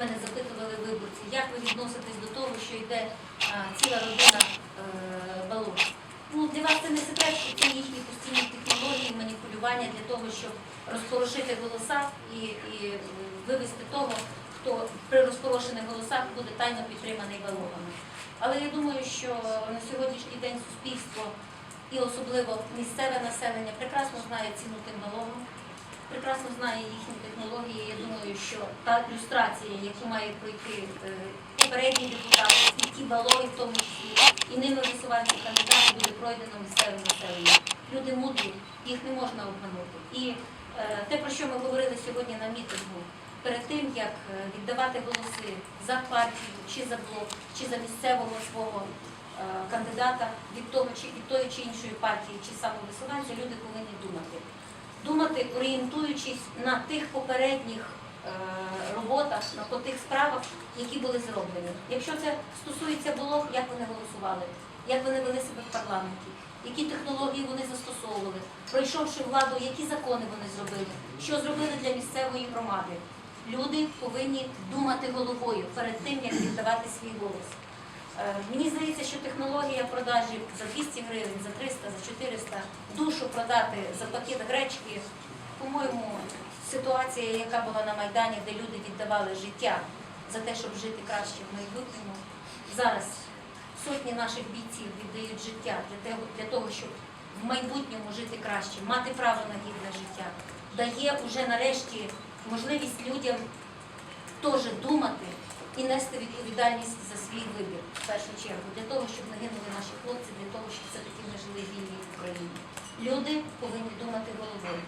мене запитували виборці, як ви відноситесь до того, що йде а, ціла родина е, балон. Ну, для вас це не секрет, що це їхні постійні технології, маніпулювання для того, щоб розпорошити голоса і, і е, вивести того, хто при розпорошених голосах буде тайно підтриманий балогами. Але я думаю, що на сьогоднішній день суспільство і особливо місцеве населення прекрасно знає ціну тим балогам, прекрасно знає їхні технології. Я думаю, що та люстрація, яку має пройти е, попередні депутати, і ті балоги, в тому числі, і ними висуваються кандидати, буде пройдено місцевим населенням. Люди мудрі, їх не можна обманути. І е, те, про що ми говорили сьогодні на мітингу, перед тим як е, віддавати голоси за партію, чи за блок, чи за місцевого свого кандидата від того чи від тої чи іншої партії, чи самовисуванця, люди повинні думати. Думати, орієнтуючись на тих попередніх е, роботах, на тих справах, які були зроблені. Якщо це стосується блок, як вони голосували, як вони вели себе в парламенті, які технології вони застосовували, пройшовши владу, які закони вони зробили, що зробили для місцевої громади. Люди повинні думати головою перед тим, як віддавати свій голос. Е, Мені здається, що технологія продажі за 200 гривень, за 300, за 400, душу продати за пакет гречки, по-моєму, ситуація, яка була на Майдані, де люди віддавали життя за те, щоб жити краще в майбутньому. Зараз сотні наших бійців віддають життя для того, щоб в майбутньому жити краще, мати право на гідне життя, дає уже нарешті можливість людям теж думати і нести відповідальність за свій вибір в першу чергу, для того, щоб не гинули наші хлопці, для того, щоб все-таки ми жили в Україні. Люди повинні думати головою.